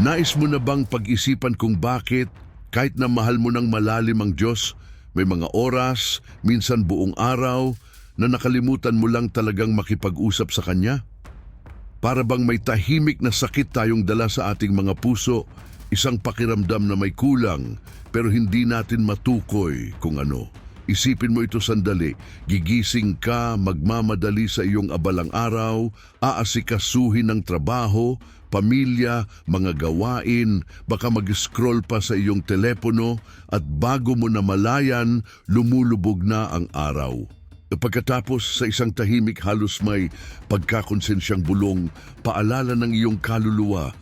Nais mo na bang pag-isipan kung bakit, kahit na mahal mo ng malalim ang Diyos, may mga oras, minsan buong araw, na nakalimutan mo lang talagang makipag-usap sa Kanya? Para bang may tahimik na sakit tayong dala sa ating mga puso, isang pakiramdam na may kulang, pero hindi natin matukoy kung ano. Isipin mo ito sandali, gigising ka, magmamadali sa iyong abalang araw, aasikasuhin ng trabaho, pamilya, mga gawain, baka mag-scroll pa sa iyong telepono at bago mo na malayan, lumulubog na ang araw. Pagkatapos sa isang tahimik halos may pagkakonsensyang bulong, paalala ng iyong kaluluwa,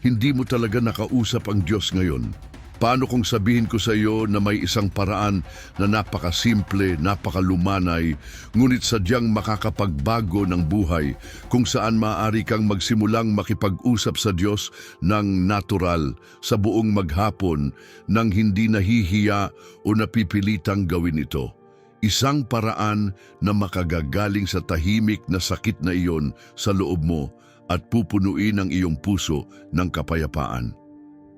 hindi mo talaga nakausap ang Diyos ngayon. Paano kung sabihin ko sa iyo na may isang paraan na napakasimple, napakalumanay, ngunit sadyang makakapagbago ng buhay kung saan maaari kang magsimulang makipag-usap sa Diyos ng natural sa buong maghapon nang hindi nahihiya o napipilitang gawin ito. Isang paraan na makagagaling sa tahimik na sakit na iyon sa loob mo at pupunuin ang iyong puso ng kapayapaan.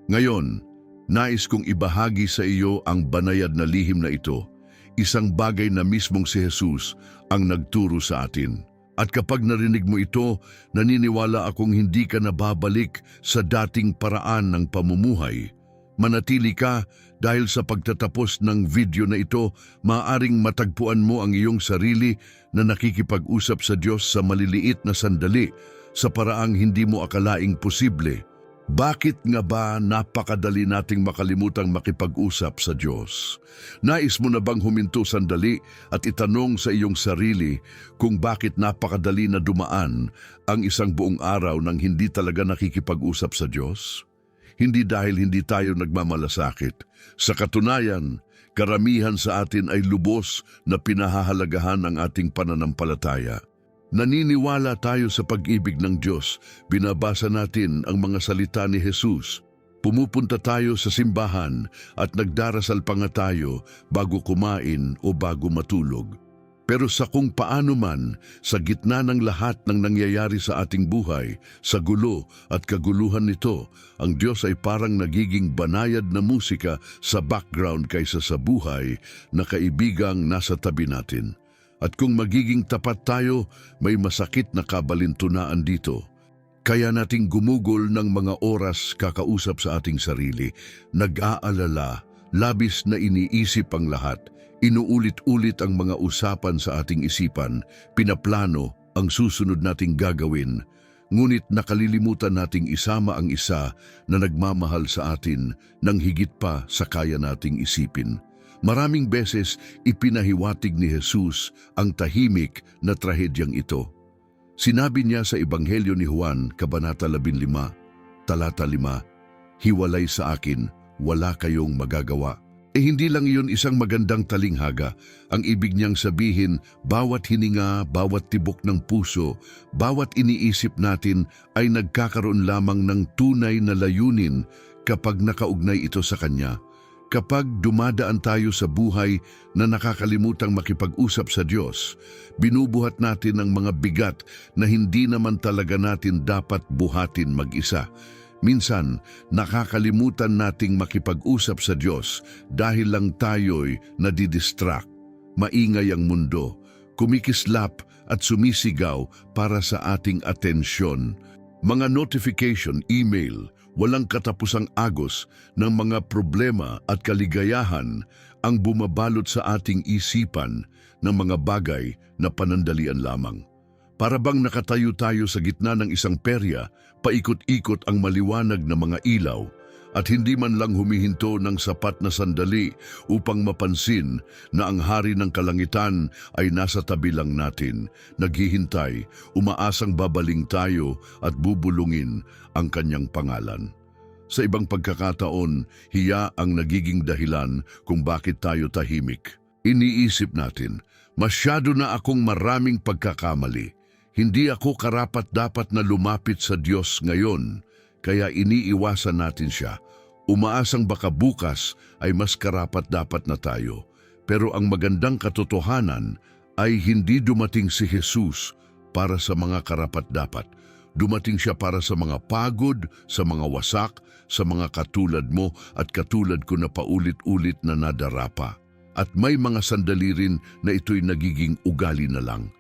Ngayon, nais kong ibahagi sa iyo ang banayad na lihim na ito, isang bagay na mismong si Jesus ang nagturo sa atin. At kapag narinig mo ito, naniniwala akong hindi ka nababalik sa dating paraan ng pamumuhay. Manatili ka dahil sa pagtatapos ng video na ito, maaaring matagpuan mo ang iyong sarili na nakikipag-usap sa Diyos sa maliliit na sandali sa paraang hindi mo akalaing posible. Bakit nga ba napakadali nating makalimutang makipag-usap sa Diyos? Nais mo na bang huminto sandali at itanong sa iyong sarili kung bakit napakadali na dumaan ang isang buong araw nang hindi talaga nakikipag-usap sa Diyos? Hindi dahil hindi tayo nagmamalasakit. Sa katunayan, karamihan sa atin ay lubos na pinahahalagahan ang ating pananampalataya. Naniniwala tayo sa pag-ibig ng Diyos, binabasa natin ang mga salita ni Jesus. Pumupunta tayo sa simbahan at nagdarasal pa nga tayo bago kumain o bago matulog. Pero sa kung paano man, sa gitna ng lahat ng nangyayari sa ating buhay, sa gulo at kaguluhan nito, ang Diyos ay parang nagiging banayad na musika sa background kaysa sa buhay na kaibigang nasa tabi natin. At kung magiging tapat tayo, may masakit na kabalintunaan dito. Kaya nating gumugol ng mga oras kakausap sa ating sarili, nag-aalala, labis na iniisip ang lahat, inuulit-ulit ang mga usapan sa ating isipan, pinaplano ang susunod nating gagawin, ngunit nakalilimutan nating isama ang isa na nagmamahal sa atin ng higit pa sa kaya nating isipin. Maraming beses ipinahiwatig ni Jesus ang tahimik na trahedyang ito. Sinabi niya sa Ebanghelyo ni Juan, Kabanata 15, Talata 5, Hiwalay sa akin, wala kayong magagawa. Eh hindi lang iyon isang magandang talinghaga. Ang ibig niyang sabihin, bawat hininga, bawat tibok ng puso, bawat iniisip natin ay nagkakaroon lamang ng tunay na layunin kapag nakaugnay ito sa Kanya. Kapag dumadaan tayo sa buhay na nakakalimutang makipag-usap sa Diyos, binubuhat natin ang mga bigat na hindi naman talaga natin dapat buhatin mag-isa. Minsan, nakakalimutan nating makipag-usap sa Diyos dahil lang tayo'y nadidistract. Maingay ang mundo, kumikislap at sumisigaw para sa ating atensyon. Mga notification, email, walang katapusang agos ng mga problema at kaligayahan ang bumabalot sa ating isipan ng mga bagay na panandalian lamang. Para bang nakatayo tayo sa gitna ng isang perya, paikot-ikot ang maliwanag na mga ilaw at hindi man lang humihinto ng sapat na sandali upang mapansin na ang hari ng kalangitan ay nasa tabi lang natin, naghihintay, umaasang babaling tayo at bubulungin ang kanyang pangalan. Sa ibang pagkakataon, hiya ang nagiging dahilan kung bakit tayo tahimik. Iniisip natin, masyado na akong maraming pagkakamali. Hindi ako karapat dapat na lumapit sa Diyos ngayon, kaya iniiwasan natin siya. Umaasang baka bukas ay mas karapat dapat na tayo. Pero ang magandang katotohanan ay hindi dumating si Jesus para sa mga karapat dapat. Dumating siya para sa mga pagod, sa mga wasak, sa mga katulad mo at katulad ko na paulit-ulit na nadarapa. At may mga sandali rin na ito'y nagiging ugali na lang.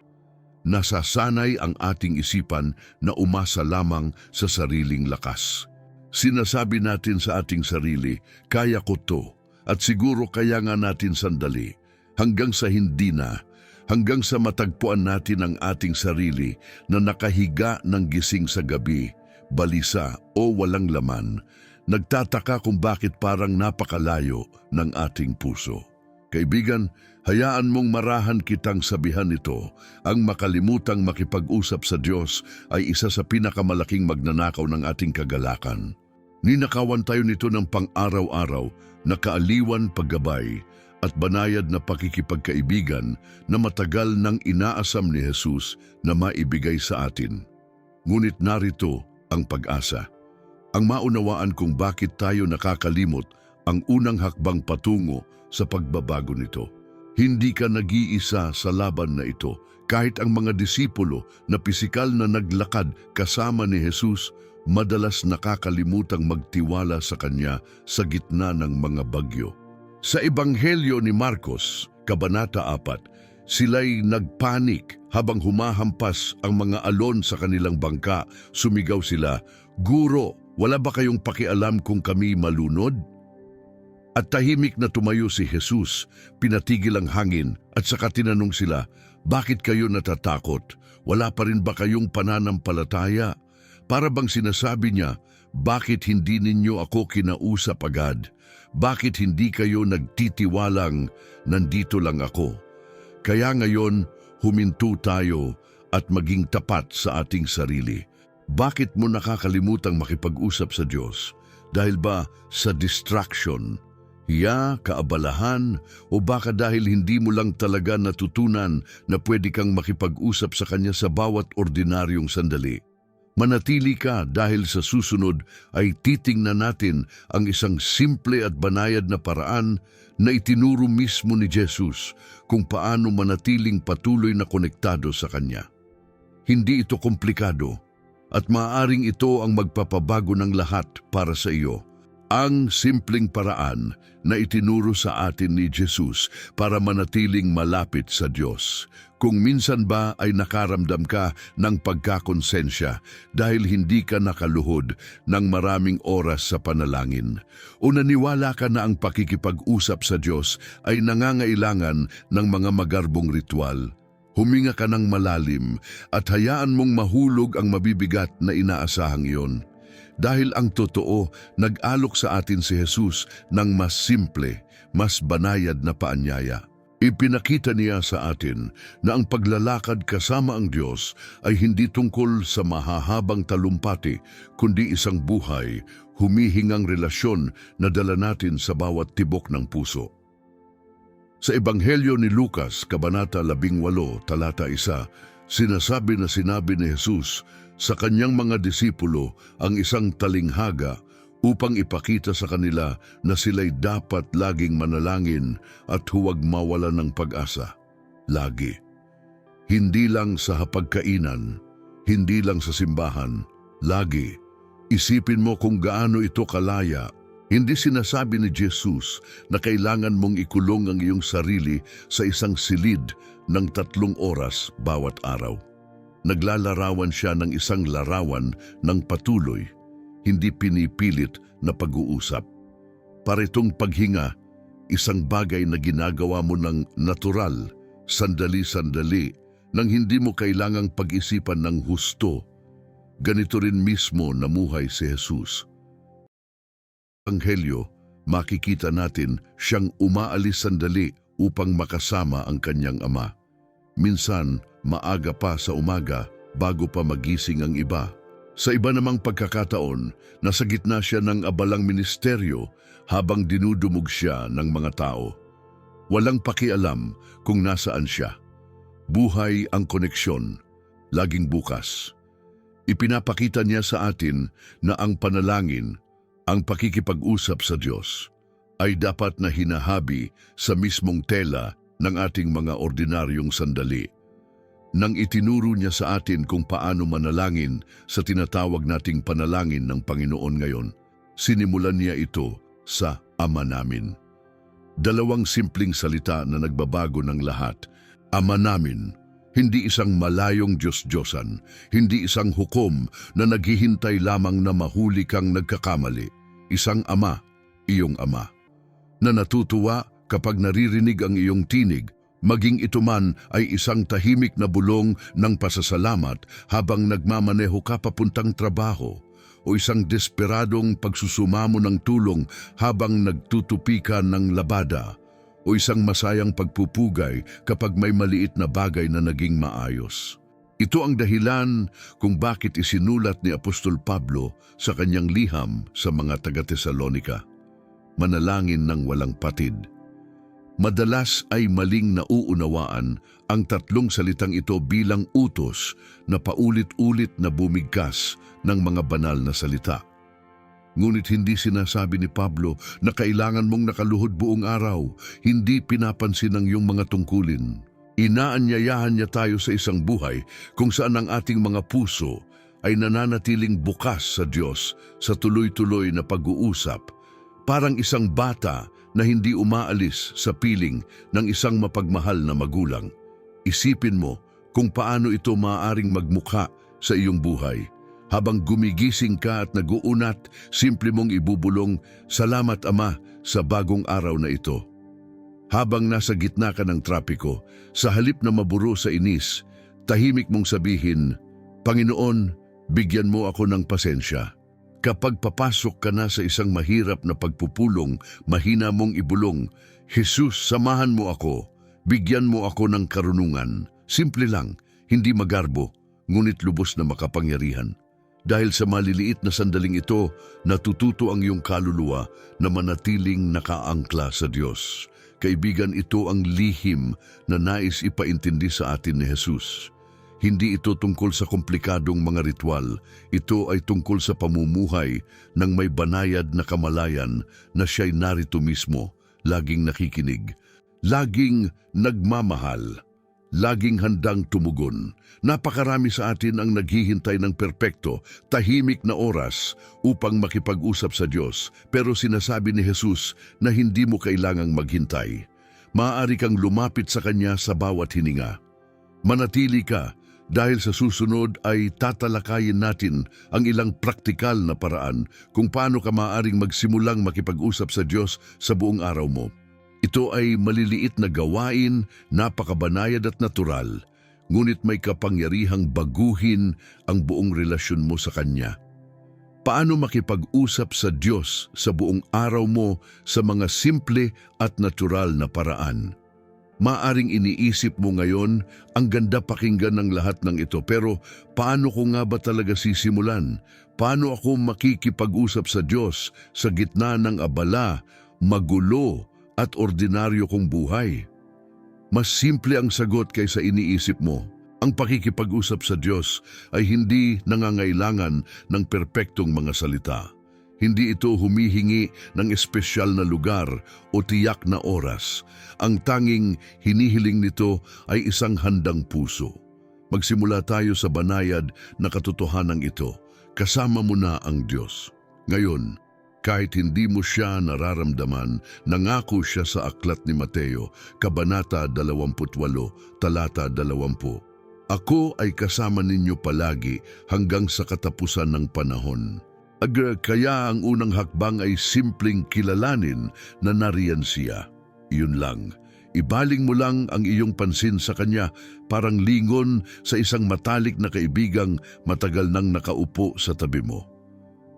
Nasasanay ang ating isipan na umasa lamang sa sariling lakas. Sinasabi natin sa ating sarili, kaya ko to, at siguro kaya nga natin sandali, hanggang sa hindi na, hanggang sa matagpuan natin ang ating sarili na nakahiga ng gising sa gabi, balisa o walang laman, nagtataka kung bakit parang napakalayo ng ating puso. Kaibigan, hayaan mong marahan kitang sabihan ito, ang makalimutang makipag-usap sa Diyos ay isa sa pinakamalaking magnanakaw ng ating kagalakan. Ninakawan tayo nito ng pang-araw-araw na kaaliwan paggabay at banayad na pakikipagkaibigan na matagal nang inaasam ni Jesus na maibigay sa atin. Ngunit narito ang pag-asa. Ang maunawaan kung bakit tayo nakakalimot ang unang hakbang patungo sa pagbabago nito. Hindi ka nag-iisa sa laban na ito kahit ang mga disipulo na pisikal na naglakad kasama ni Jesus madalas nakakalimutang magtiwala sa Kanya sa gitna ng mga bagyo. Sa Ebanghelyo ni Marcos, Kabanata 4, sila'y nagpanik habang humahampas ang mga alon sa kanilang bangka. Sumigaw sila, Guro, wala ba kayong pakialam kung kami malunod? At tahimik na tumayo si Jesus, pinatigil ang hangin at saka tinanong sila, Bakit kayo natatakot? Wala pa rin ba kayong pananampalataya? Para bang sinasabi niya, Bakit hindi ninyo ako kinausap agad? Bakit hindi kayo nagtitiwalang nandito lang ako? Kaya ngayon, huminto tayo at maging tapat sa ating sarili. Bakit mo nakakalimutang makipag-usap sa Diyos? Dahil ba sa distraction, hiya, kaabalahan, o baka dahil hindi mo lang talaga natutunan na pwede kang makipag-usap sa Kanya sa bawat ordinaryong sandali? Manatili ka dahil sa susunod ay titingnan natin ang isang simple at banayad na paraan na itinuro mismo ni Jesus kung paano manatiling patuloy na konektado sa Kanya. Hindi ito komplikado at maaaring ito ang magpapabago ng lahat para sa iyo. Ang simpleng paraan na itinuro sa atin ni Jesus para manatiling malapit sa Diyos. Kung minsan ba ay nakaramdam ka ng pagkakonsensya dahil hindi ka nakaluhod ng maraming oras sa panalangin o naniwala ka na ang pakikipag-usap sa Diyos ay nangangailangan ng mga magarbong ritual, huminga ka ng malalim at hayaan mong mahulog ang mabibigat na inaasahang iyon. Dahil ang totoo, nag-alok sa atin si Jesus ng mas simple, mas banayad na paanyaya. Ipinakita niya sa atin na ang paglalakad kasama ang Diyos ay hindi tungkol sa mahahabang talumpati, kundi isang buhay, humihingang relasyon na dala natin sa bawat tibok ng puso. Sa Ebanghelyo ni Lucas, Kabanata 18, Talata 1, sinasabi na sinabi ni Jesus sa kanyang mga disipulo ang isang talinghaga upang ipakita sa kanila na sila'y dapat laging manalangin at huwag mawala ng pag-asa. Lagi. Hindi lang sa hapagkainan, hindi lang sa simbahan, lagi. Isipin mo kung gaano ito kalaya. Hindi sinasabi ni Jesus na kailangan mong ikulong ang iyong sarili sa isang silid ng tatlong oras bawat araw. Naglalarawan siya ng isang larawan ng patuloy hindi pinipilit na pag-uusap. Para itong paghinga, isang bagay na ginagawa mo ng natural, sandali-sandali, nang hindi mo kailangang pag-isipan ng husto. Ganito rin mismo namuhay si Jesus. Anghelyo, makikita natin siyang umaalis sandali upang makasama ang kanyang ama. Minsan, maaga pa sa umaga bago pa magising ang iba. Sa iba namang pagkakataon, nasa gitna siya ng abalang ministeryo habang dinudumog siya ng mga tao. Walang pakialam kung nasaan siya. Buhay ang koneksyon, laging bukas. Ipinapakita niya sa atin na ang panalangin, ang pakikipag-usap sa Diyos, ay dapat na hinahabi sa mismong tela ng ating mga ordinaryong sandali. nang itinuro niya sa atin kung paano manalangin sa tinatawag nating panalangin ng Panginoon ngayon, sinimulan niya ito sa Ama namin. Dalawang simpleng salita na nagbabago ng lahat. Ama namin, hindi isang malayong Diyos-Diyosan, hindi isang hukom na naghihintay lamang na mahuli kang nagkakamali. Isang ama, iyong ama, na natutuwa kapag naririnig ang iyong tinig, maging ito man ay isang tahimik na bulong ng pasasalamat habang nagmamaneho ka papuntang trabaho o isang desperadong pagsusumamo ng tulong habang nagtutupi ka ng labada o isang masayang pagpupugay kapag may maliit na bagay na naging maayos. Ito ang dahilan kung bakit isinulat ni Apostol Pablo sa kanyang liham sa mga taga-Tesalonika. Manalangin ng walang patid. Madalas ay maling nauunawaan ang tatlong salitang ito bilang utos na paulit-ulit na bumigkas ng mga banal na salita. Ngunit hindi sinasabi ni Pablo na kailangan mong nakaluhod buong araw, hindi pinapansin ang iyong mga tungkulin. Inaanyayahan niya tayo sa isang buhay kung saan ang ating mga puso ay nananatiling bukas sa Diyos sa tuloy-tuloy na pag-uusap, parang isang bata na hindi umaalis sa piling ng isang mapagmahal na magulang. Isipin mo kung paano ito maaaring magmukha sa iyong buhay. Habang gumigising ka at naguunat, simple mong ibubulong, Salamat Ama sa bagong araw na ito. Habang nasa gitna ka ng trapiko, sa halip na maburo sa inis, tahimik mong sabihin, Panginoon, bigyan mo ako ng pasensya. Kapag papasok ka na sa isang mahirap na pagpupulong, mahina mong ibulong, Jesus, samahan mo ako, bigyan mo ako ng karunungan. Simple lang, hindi magarbo, ngunit lubos na makapangyarihan. Dahil sa maliliit na sandaling ito, natututo ang iyong kaluluwa na manatiling nakaangkla sa Diyos. Kaibigan, ito ang lihim na nais ipaintindi sa atin ni Jesus. Hindi ito tungkol sa komplikadong mga ritual. Ito ay tungkol sa pamumuhay ng may banayad na kamalayan na siya'y narito mismo, laging nakikinig, laging nagmamahal, laging handang tumugon. Napakarami sa atin ang naghihintay ng perpekto, tahimik na oras upang makipag-usap sa Diyos. Pero sinasabi ni Jesus na hindi mo kailangang maghintay. Maaari kang lumapit sa Kanya sa bawat hininga. Manatili ka dahil sa susunod ay tatalakayin natin ang ilang praktikal na paraan kung paano ka maaaring magsimulang makipag-usap sa Diyos sa buong araw mo. Ito ay maliliit na gawain, napakabanayad at natural, ngunit may kapangyarihang baguhin ang buong relasyon mo sa Kanya. Paano makipag-usap sa Diyos sa buong araw mo sa mga simple at natural na paraan? Maaring iniisip mo ngayon, ang ganda pakinggan ng lahat ng ito, pero paano ko nga ba talaga sisimulan? Paano ako makikipag-usap sa Diyos sa gitna ng abala, magulo, at ordinaryo kong buhay? Mas simple ang sagot kaysa iniisip mo. Ang pakikipag-usap sa Diyos ay hindi nangangailangan ng perpektong mga salita. Hindi ito humihingi ng espesyal na lugar o tiyak na oras. Ang tanging hinihiling nito ay isang handang puso. Magsimula tayo sa banayad na katotohanan ito. Kasama mo na ang Diyos. Ngayon, kahit hindi mo siya nararamdaman, nangako siya sa aklat ni Mateo, Kabanata 28, Talata 20. Ako ay kasama ninyo palagi hanggang sa katapusan ng panahon. Kaya ang unang hakbang ay simpleng kilalanin na nariyan siya. Yun lang. Ibaling mo lang ang iyong pansin sa kanya parang lingon sa isang matalik na kaibigang matagal nang nakaupo sa tabi mo.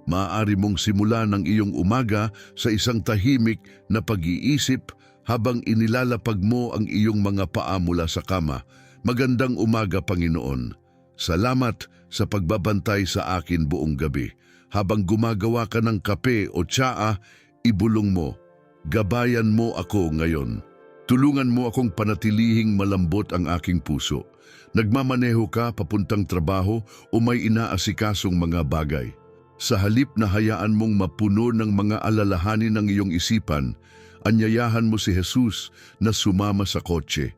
Maaari mong simulan ang iyong umaga sa isang tahimik na pag-iisip habang inilalapag mo ang iyong mga paa mula sa kama. Magandang umaga, Panginoon. Salamat sa pagbabantay sa akin buong gabi. Habang gumagawa ka ng kape o tsaa, ibulong mo. Gabayan mo ako ngayon. Tulungan mo akong panatilihing malambot ang aking puso. Nagmamaneho ka papuntang trabaho o may inaasikasong mga bagay. Sa halip na hayaan mong mapuno ng mga alalahanin ng iyong isipan, anyayahan mo si Jesus na sumama sa kotse.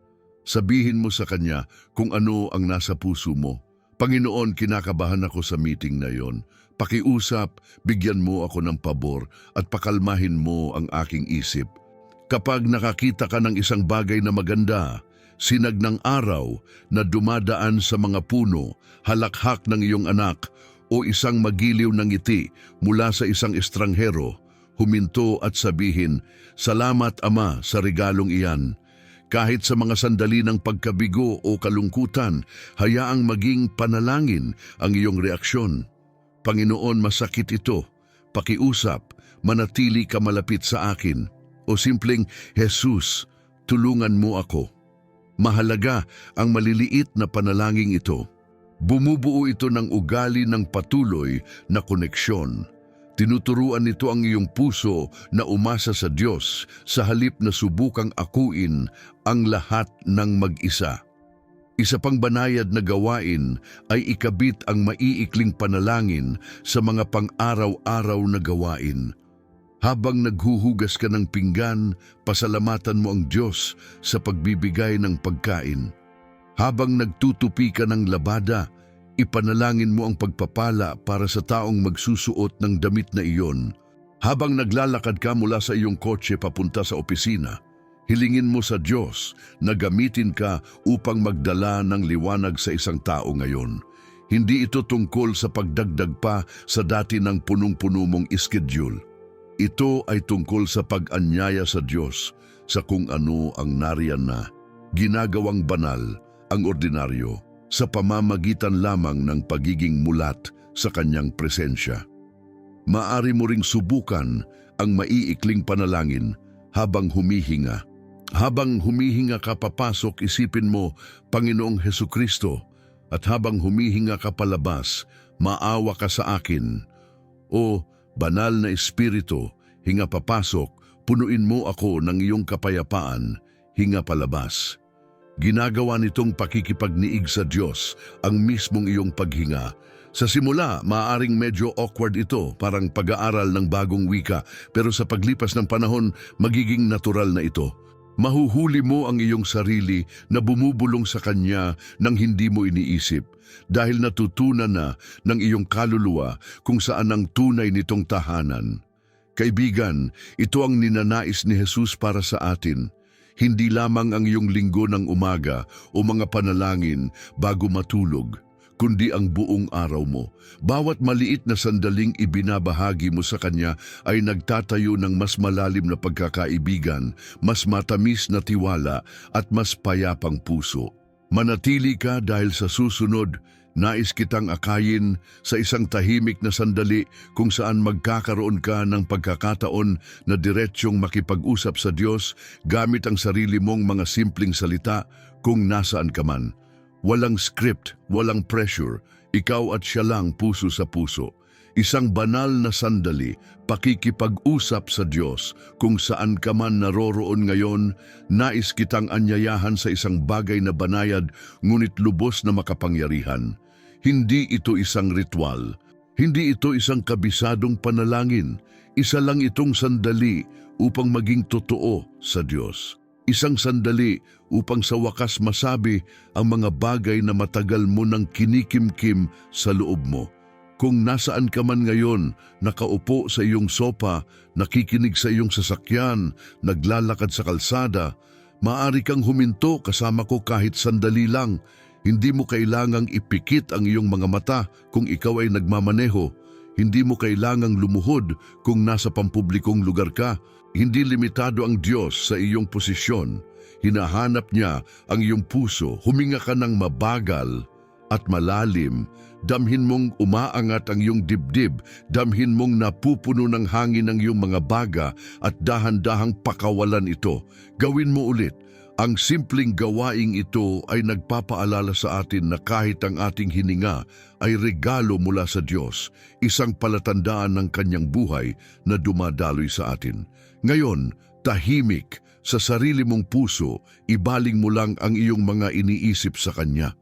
Sabihin mo sa Kanya kung ano ang nasa puso mo. Panginoon, kinakabahan ako sa meeting na yon. Pakiusap, bigyan mo ako ng pabor at pakalmahin mo ang aking isip. Kapag nakakita ka ng isang bagay na maganda, sinag ng araw na dumadaan sa mga puno, halakhak ng iyong anak, o isang magiliw ng ngiti mula sa isang estranghero, huminto at sabihin, Salamat Ama sa regalong iyan. Kahit sa mga sandali ng pagkabigo o kalungkutan, hayaang maging panalangin ang iyong reaksyon. Panginoon, masakit ito. Pakiusap, manatili ka malapit sa akin. O simpleng, Jesus, tulungan mo ako. Mahalaga ang maliliit na panalangin ito. Bumubuo ito ng ugali ng patuloy na koneksyon. Tinuturuan nito ang iyong puso na umasa sa Diyos sa halip na subukang akuin ang lahat ng mag-isa. Isa pang banayad na gawain ay ikabit ang maiikling panalangin sa mga pang-araw-araw na gawain. Habang naghuhugas ka ng pinggan, pasalamatan mo ang Diyos sa pagbibigay ng pagkain. Habang nagtutupi ka ng labada, ipanalangin mo ang pagpapala para sa taong magsusuot ng damit na iyon. Habang naglalakad ka mula sa iyong kotse papunta sa opisina, hilingin mo sa Diyos na gamitin ka upang magdala ng liwanag sa isang tao ngayon. Hindi ito tungkol sa pagdagdag pa sa dati ng punong-puno mong schedule. Ito ay tungkol sa pag-anyaya sa Diyos sa kung ano ang nariyan na, ginagawang banal ang ordinaryo sa pamamagitan lamang ng pagiging mulat sa kanyang presensya. Maari mo ring subukan ang maiikling panalangin habang humihinga. Habang humihinga ka papasok, isipin mo, Panginoong Heso Kristo, at habang humihinga ka palabas, maawa ka sa akin. O, banal na Espiritu, hinga papasok, punuin mo ako ng iyong kapayapaan, hinga palabas. Ginagawa nitong pakikipagniig sa Diyos ang mismong iyong paghinga. Sa simula, maaaring medyo awkward ito, parang pag-aaral ng bagong wika, pero sa paglipas ng panahon, magiging natural na ito. Mahuhuli mo ang iyong sarili na bumubulong sa Kanya nang hindi mo iniisip dahil natutunan na ng iyong kaluluwa kung saan ang tunay nitong tahanan. Kaibigan, ito ang ninanais ni Jesus para sa atin. Hindi lamang ang iyong linggo ng umaga o mga panalangin bago matulog, kundi ang buong araw mo. Bawat maliit na sandaling ibinabahagi mo sa Kanya ay nagtatayo ng mas malalim na pagkakaibigan, mas matamis na tiwala at mas payapang puso. Manatili ka dahil sa susunod, nais kitang akayin sa isang tahimik na sandali kung saan magkakaroon ka ng pagkakataon na diretsyong makipag-usap sa Diyos gamit ang sarili mong mga simpleng salita kung nasaan ka man. Walang script, walang pressure, ikaw at siya lang puso sa puso. Isang banal na sandali, pakikipag-usap sa Diyos kung saan ka man naroroon ngayon, nais kitang anyayahan sa isang bagay na banayad ngunit lubos na makapangyarihan. Hindi ito isang ritual, hindi ito isang kabisadong panalangin, isa lang itong sandali upang maging totoo sa Diyos. Isang sandali upang sa wakas masabi ang mga bagay na matagal mo nang kinikimkim sa loob mo. Kung nasaan ka man ngayon, nakaupo sa iyong sopa, nakikinig sa iyong sasakyan, naglalakad sa kalsada, maaari kang huminto kasama ko kahit sandali lang. Hindi mo kailangang ipikit ang iyong mga mata kung ikaw ay nagmamaneho. Hindi mo kailangang lumuhod kung nasa pampublikong lugar ka. Hindi limitado ang Diyos sa iyong posisyon. Hinahanap niya ang iyong puso. Huminga ka ng mabagal at malalim. Damhin mong umaangat ang iyong dibdib. Damhin mong napupuno ng hangin ang iyong mga baga at dahan-dahang pakawalan ito. Gawin mo ulit. Ang simpleng gawaing ito ay nagpapaalala sa atin na kahit ang ating hininga ay regalo mula sa Diyos, isang palatandaan ng kanyang buhay na dumadaloy sa atin. Ngayon, tahimik, sa sarili mong puso, ibaling mo lang ang iyong mga iniisip sa Kanya.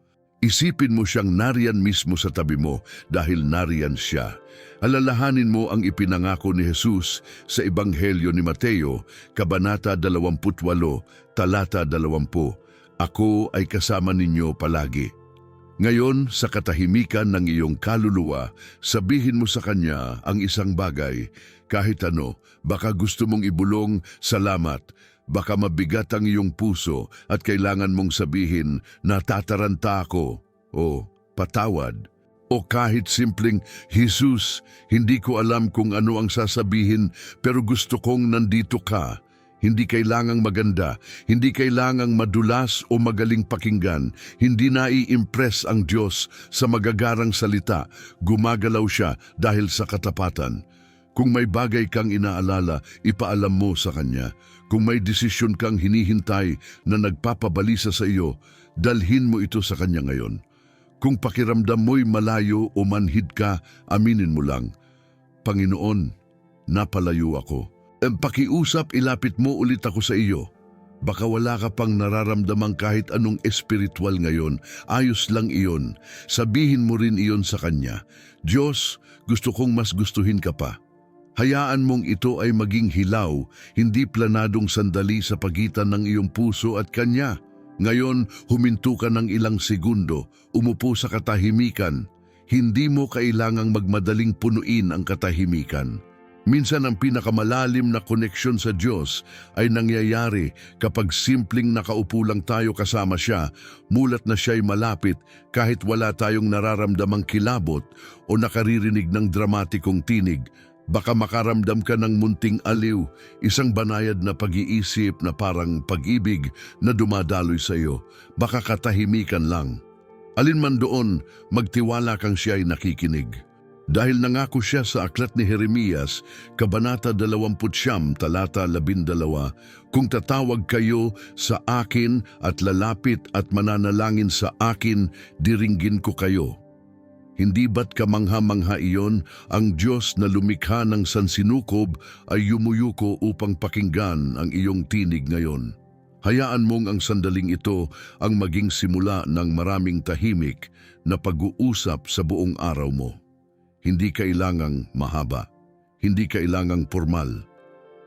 Isipin mo siyang nariyan mismo sa tabi mo dahil nariyan siya. Alalahanin mo ang ipinangako ni Jesus sa Ebanghelyo ni Mateo, Kabanata 28, Talata 20. Ako ay kasama ninyo palagi. Ngayon, sa katahimikan ng iyong kaluluwa, sabihin mo sa Kanya ang isang bagay. Kahit ano, baka gusto mong ibulong, salamat. Baka mabigat ang iyong puso at kailangan mong sabihin, natataranta ako. O, patawad. O kahit simpleng, Jesus, hindi ko alam kung ano ang sasabihin pero gusto kong nandito ka. Hindi kailangang maganda, hindi kailangang madulas o magaling pakinggan. Hindi nai-impress ang Diyos sa magagarang salita. Gumagalaw siya dahil sa katapatan. Kung may bagay kang inaalala, ipaalam mo sa Kanya. Kung may desisyon kang hinihintay na nagpapabalisa sa iyo, dalhin mo ito sa Kanya ngayon. Kung pakiramdam mo'y malayo o manhid ka, aminin mo lang, Panginoon, napalayo ako. Ang pakiusap, ilapit mo ulit ako sa iyo. Baka wala ka pang nararamdamang kahit anong espiritual ngayon, ayos lang iyon. Sabihin mo rin iyon sa Kanya. Diyos, gusto kong mas gustuhin ka pa. Hayaan mong ito ay maging hilaw, hindi planadong sandali sa pagitan ng iyong puso at Kanya. Ngayon, huminto ka ng ilang segundo, umupo sa katahimikan. Hindi mo kailangang magmadaling punuin ang katahimikan. Minsan ang pinakamalalim na koneksyon sa Diyos ay nangyayari kapag simpleng nakaupo lang tayo kasama siya, mulat na siya'y malapit kahit wala tayong nararamdamang kilabot o nakaririnig ng dramatikong tinig. Baka makaramdam ka ng munting aliw, isang banayad na pag-iisip na parang pag-ibig na dumadaloy sa iyo. Baka katahimikan lang. Alin man doon, magtiwala kang siya ay nakikinig. Dahil nangako siya sa aklat ni Jeremias, Kabanata 20, talata 12, Kung tatawag kayo sa akin at lalapit at mananalangin sa akin, diringgin ko kayo. Hindi ba't kamangha-mangha iyon ang Diyos na lumikha ng sansinukob ay yumuyuko upang pakinggan ang iyong tinig ngayon? Hayaan mong ang sandaling ito ang maging simula ng maraming tahimik na pag-uusap sa buong araw mo. Hindi kailangang mahaba. Hindi kailangang formal.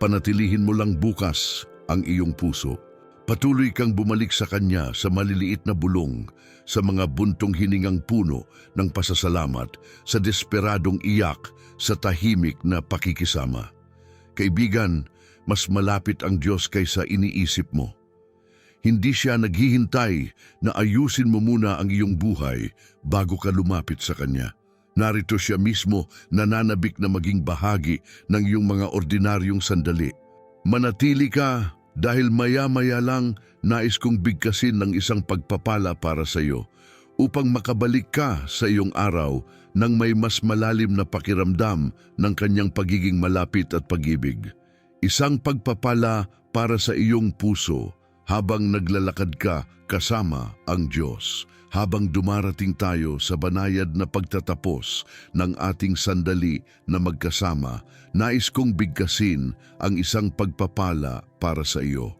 Panatilihin mo lang bukas ang iyong puso. Patuloy kang bumalik sa Kanya sa maliliit na bulong, sa mga buntong hiningang puno ng pasasalamat, sa desperadong iyak, sa tahimik na pakikisama. Kaibigan, mas malapit ang Diyos kaysa iniisip mo. Hindi siya naghihintay na ayusin mo muna ang iyong buhay bago ka lumapit sa Kanya. Narito siya mismo nananabik na maging bahagi ng iyong mga ordinaryong sandali. Manatili ka dahil maya-maya lang nais kong bigkasin ng isang pagpapala para sa iyo upang makabalik ka sa iyong araw ng may mas malalim na pakiramdam ng kanyang pagiging malapit at pag-ibig. Isang pagpapala para sa iyong puso habang naglalakad ka kasama ang Diyos habang dumarating tayo sa banayad na pagtatapos ng ating sandali na magkasama, nais kong bigkasin ang isang pagpapala para sa iyo.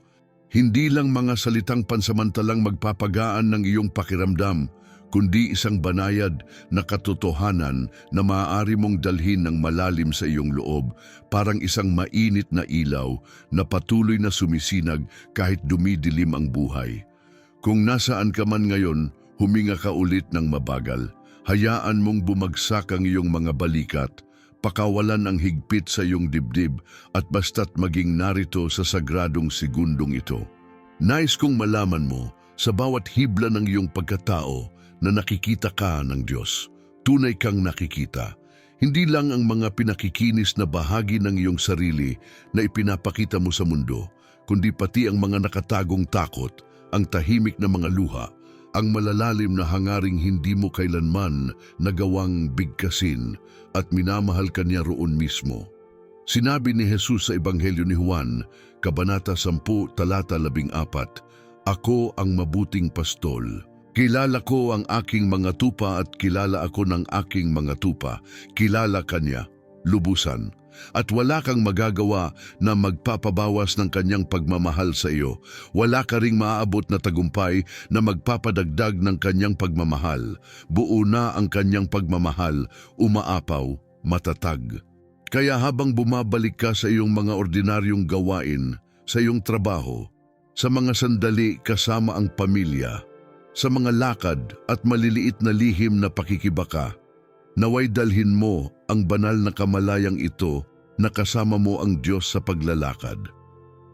Hindi lang mga salitang pansamantalang magpapagaan ng iyong pakiramdam, kundi isang banayad na katotohanan na maaari mong dalhin ng malalim sa iyong loob, parang isang mainit na ilaw na patuloy na sumisinag kahit dumidilim ang buhay. Kung nasaan ka man ngayon, huminga ka ulit ng mabagal. Hayaan mong bumagsak ang iyong mga balikat, pakawalan ang higpit sa iyong dibdib at basta't maging narito sa sagradong segundong ito. Nais kong malaman mo sa bawat hibla ng iyong pagkatao na nakikita ka ng Diyos. Tunay kang nakikita. Hindi lang ang mga pinakikinis na bahagi ng iyong sarili na ipinapakita mo sa mundo, kundi pati ang mga nakatagong takot, ang tahimik na mga luha, ang malalalim na hangaring hindi mo kailanman nagawang bigkasin at minamahal ka niya roon mismo. Sinabi ni Jesus sa Ebanghelyo ni Juan, Kabanata 10, talata 14, Ako ang mabuting pastol. Kilala ko ang aking mga tupa at kilala ako ng aking mga tupa. Kilala kanya, lubusan. At wala kang magagawa na magpapabawas ng kanyang pagmamahal sa iyo. Wala ka ring maaabot na tagumpay na magpapadagdag ng kanyang pagmamahal. Buo na ang kanyang pagmamahal, umaapaw, matatag. Kaya habang bumabalik ka sa iyong mga ordinaryong gawain, sa iyong trabaho, sa mga sandali kasama ang pamilya, sa mga lakad at maliliit na lihim na pakikibaka, naway dalhin mo ang banal na kamalayang ito na kasama mo ang Diyos sa paglalakad.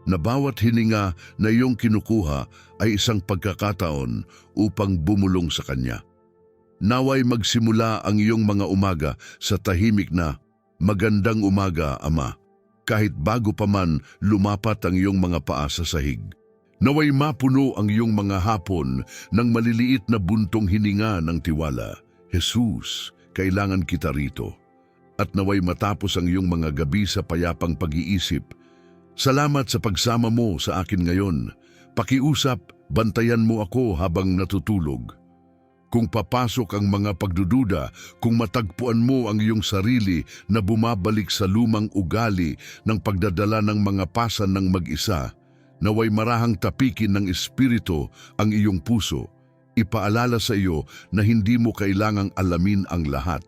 Na bawat hininga na iyong kinukuha ay isang pagkakataon upang bumulong sa Kanya. Naway magsimula ang iyong mga umaga sa tahimik na, Magandang umaga, Ama, kahit bago pa man lumapat ang iyong mga paa sa sahig. Naway mapuno ang iyong mga hapon ng maliliit na buntong hininga ng tiwala. Jesus, kailangan kita rito. At naway matapos ang iyong mga gabi sa payapang pag-iisip. Salamat sa pagsama mo sa akin ngayon. Pakiusap, bantayan mo ako habang natutulog. Kung papasok ang mga pagdududa, kung matagpuan mo ang iyong sarili na bumabalik sa lumang ugali ng pagdadala ng mga pasan ng mag-isa, naway marahang tapikin ng Espiritu ang iyong puso, ipaalala sa iyo na hindi mo kailangang alamin ang lahat.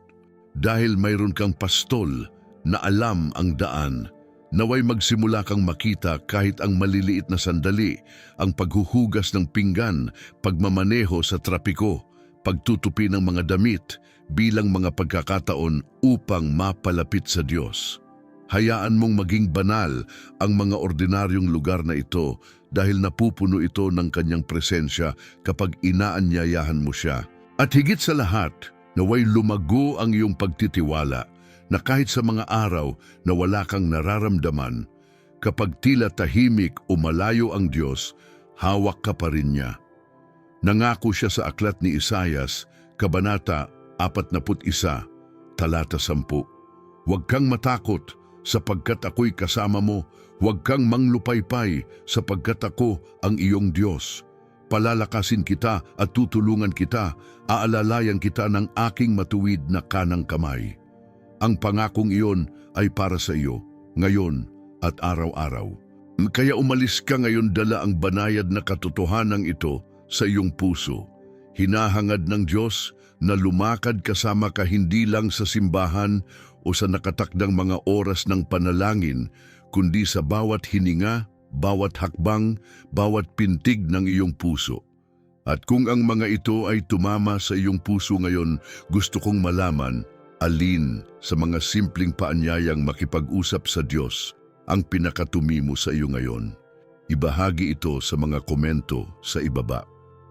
Dahil mayroon kang pastol na alam ang daan, naway magsimula kang makita kahit ang maliliit na sandali, ang paghuhugas ng pinggan, pagmamaneho sa trapiko, pagtutupi ng mga damit bilang mga pagkakataon upang mapalapit sa Diyos. Hayaan mong maging banal ang mga ordinaryong lugar na ito dahil napupuno ito ng kanyang presensya kapag inaanyayahan mo siya. At higit sa lahat, naway lumago ang iyong pagtitiwala na kahit sa mga araw na wala kang nararamdaman, kapag tila tahimik o malayo ang Diyos, hawak ka pa rin niya. Nangako siya sa aklat ni Isayas, Kabanata 41, talata 10. Huwag kang matakot sapagkat ako'y kasama mo. Huwag kang manglupaypay sapagkat ako ang iyong Diyos. Palalakasin kita at tutulungan kita, aalalayan kita ng aking matuwid na kanang kamay. Ang pangakong iyon ay para sa iyo, ngayon at araw-araw. Kaya umalis ka ngayon dala ang banayad na katotohanan ito sa iyong puso. Hinahangad ng Diyos na lumakad kasama ka hindi lang sa simbahan o sa nakatakdang mga oras ng panalangin, kundi sa bawat hininga, bawat hakbang, bawat pintig ng iyong puso. At kung ang mga ito ay tumama sa iyong puso ngayon, gusto kong malaman, alin sa mga simpleng paanyayang makipag-usap sa Diyos ang pinakatumi mo sa iyo ngayon. Ibahagi ito sa mga komento sa ibaba.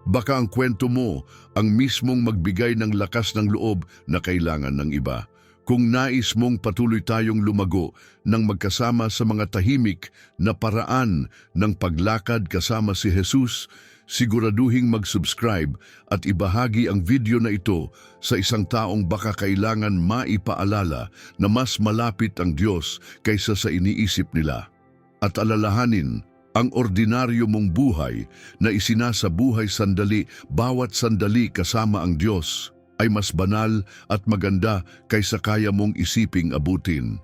Baka ang kwento mo ang mismong magbigay ng lakas ng loob na kailangan ng iba. Kung nais mong patuloy tayong lumago ng magkasama sa mga tahimik na paraan ng paglakad kasama si Jesus, siguraduhing mag-subscribe at ibahagi ang video na ito sa isang taong baka kailangan maipaalala na mas malapit ang Diyos kaysa sa iniisip nila. At alalahanin ang ordinaryo mong buhay na isinasa buhay sandali, bawat sandali kasama ang Diyos ay mas banal at maganda kaysa kaya mong isiping abutin.